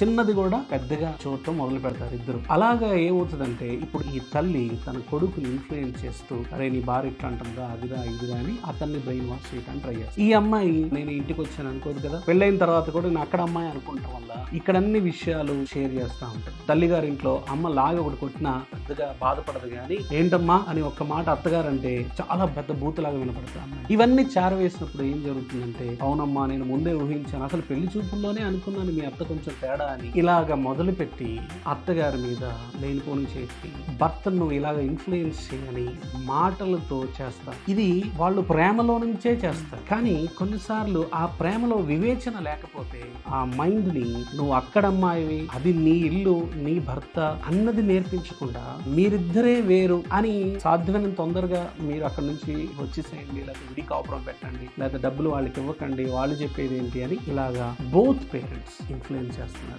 చిన్నది కూడా పెద్దగా చూడటం మొదలు పెడతారు ఇద్దరు. అలాగా ఏమవుతుందంటే ఇప్పుడు ఈ తల్లి తన కొడుకుని ఇన్ఫ్లుయెన్స్ చేస్తూ అరే నీ భార్య ఇట్లా అంటుందా? అదిరా ఇదిరా అని అతన్ని బ్రెయిన్ వాష్ చేయడానికి ట్రై చేస్తాను ఈ అమ్మాయి నేను ఇంటికి వచ్చాను అనుకోదు కదా? పెళ్ళైన తర్వాత కూడా నేను అక్కడ అమ్మాయి అనుకుంటాం వల్ల ఇక్కడ అన్ని విషయాలు షేర్ చేస్తా ఉంటాను తల్లిగారి ఇంట్లో అమ్మ లాగ ఒకటి కొట్టినా పెద్దగా బాధపడదు కానీ ఏంటమ్మా? అని ఒక్క మాట అత్తగారు అంటే చాలా పెద్ద బూతులాగా వినపడతా ఇవన్నీ చారవేసినప్పుడు ఏం జరుగుతుందంటే అవునమ్మా నేను ముందే ఊహించాను. అసలు పెళ్ళి చూపుల్లోనే అనుకున్నాను మీ అత్త కొంచెం తేడా అని ఇలాగ మొదలుపెట్టి అత్తగారి మీద లేనిపోని చేసి భర్తను ఇలాగ ఇన్ఫ్లుయెన్స్ చేయని మాటలతో చేస్తారు. ఇది వాళ్ళు ప్రేమలో నుంచే చేస్తారు. కానీ కొన్నిసార్లు ఆ ప్రేమలో వివేచన లేకపోతే ఆ మైండ్ని నువ్వు అక్కడ అది నీ ఇల్లు నీ భర్త అన్నది నేర్పించకుండా మీరిద్దరే వేరు అని సాధ్యమైన తొందరగా మీరు అక్కడ నుంచి వచ్చేసేయండి లేకపోతే విడి కాపురం పెట్టండి లేదా డబ్బులు వాళ్ళకి ఇవ్వకండి వాళ్ళు చెప్పేది ఏంటి అని ఇలాగా బోత్ పేరెంట్స్ ఇన్ఫ్లుయెన్స్ చేస్తున్నారు.